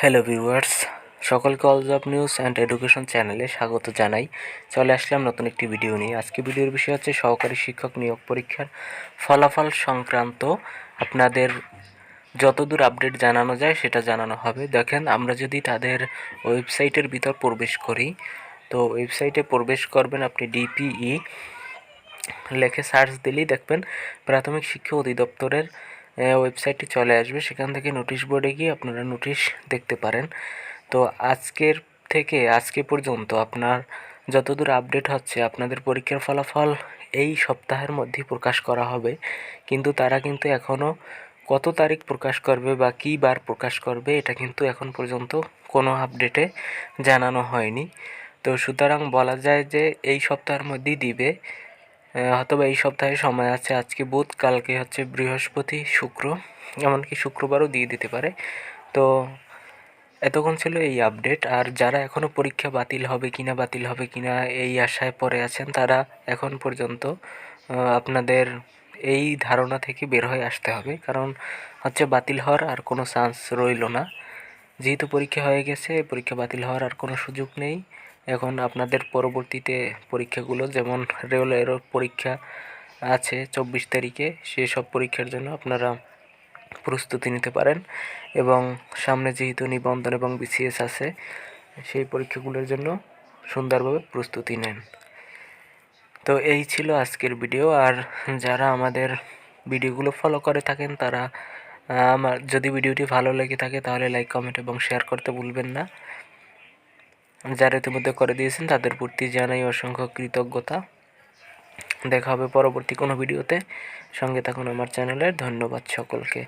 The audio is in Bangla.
হ্যালো ভিউয়ার্স সকলকে all job news and education চ্যানেলে স্বাগত জানাই। চলে আসলাম নতুন একটি ভিডিও নিয়ে। আজকে ভিডিওর বিষয় হচ্ছে সহকারী শিক্ষক নিয়োগ পরীক্ষার ফলাফল সংক্রান্ত। আপনাদের যতদূর আপডেট জানানো যায় সেটা জানানো হবে। দেখেন, আমরা যদি তাদের ওয়েবসাইটের ভিতর প্রবেশ করি, তো ওয়েবসাইটে প্রবেশ করবেন আপনি ডিপিই লেখে সার্চ দিলেই দেখবেন প্রাথমিক শিক্ষা অধিদপ্তরের ওয়েবসাইটটি চলে আসবে। সেখান থেকে নোটিশ বোর্ডে গিয়ে আপনারা নোটিশ দেখতে পারেন। তো আজকের থেকে, আজকে পর্যন্ত আপনার যতদূর আপডেট হচ্ছে, আপনাদের পরীক্ষার ফলাফল এই সপ্তাহের মধ্যেই প্রকাশ করা হবে। কিন্তু তারা কিন্তু এখনও কত তারিখ প্রকাশ করবে বা কী বার প্রকাশ করবে, এটা কিন্তু এখন পর্যন্ত কোনো আপডেটে জানানো হয়নি। তো সুতরাং বলা যায় যে এই সপ্তাহের মধ্যেই দিবে। হয়তো এই সপ্তাহে সময় আছে, আজকে বুধ, কালকে হচ্ছে বৃহস্পতি, শুক্র, এমনকি শুক্রবারও দিয়ে দিতে পারে। তো এতক্ষণ ছিল এই আপডেট আর যারা এখনও পরীক্ষা বাতিল হবে কি না বাতিল হবে কি না এই আশায় পড়ে আছেন, তারা এখন পর্যন্ত আপনাদের এই ধারণা থেকে বের হয়ে আসতে হবে। কারণ হচ্ছে বাতিল হওয়ার আর কোনো চান্স রইল না। যেহেতু পরীক্ষা হয়ে গেছে, পরীক্ষা বাতিল হওয়ার আর কোনো সুযোগ নেই। এখন আপনাদের পরবর্তীতে পরীক্ষাগুলো, যেমন রেলের পরীক্ষা আছে চব্বিশ তারিখে, সেসব পরীক্ষার জন্য আপনারা প্রস্তুতি নিতে পারেন। এবং সামনে যেহেতু নিবন্ধন এবং বিসিএস আছে, সেই পরীক্ষাগুলোর জন্য সুন্দরভাবে প্রস্তুতি নেন। তো এই ছিল আজকের ভিডিও। আর যারা আমাদের ভিডিওগুলো ফলো করে থাকেন, তারা আমার যদি ভিডিওটি ভালো লেগে থাকে তাহলে লাইক কমেন্ট এবং শেয়ার করতে ভুলবেন না। যারা ইতিমধ্যে করে দিয়েছেন তাদের প্রতি জানাই অসংখ্য কৃতজ্ঞতা। দেখা হবে পরবর্তী কোনো ভিডিওতে। সঙ্গে থাকুন আমার চ্যানেলের ধন্যবাদ সকলকে।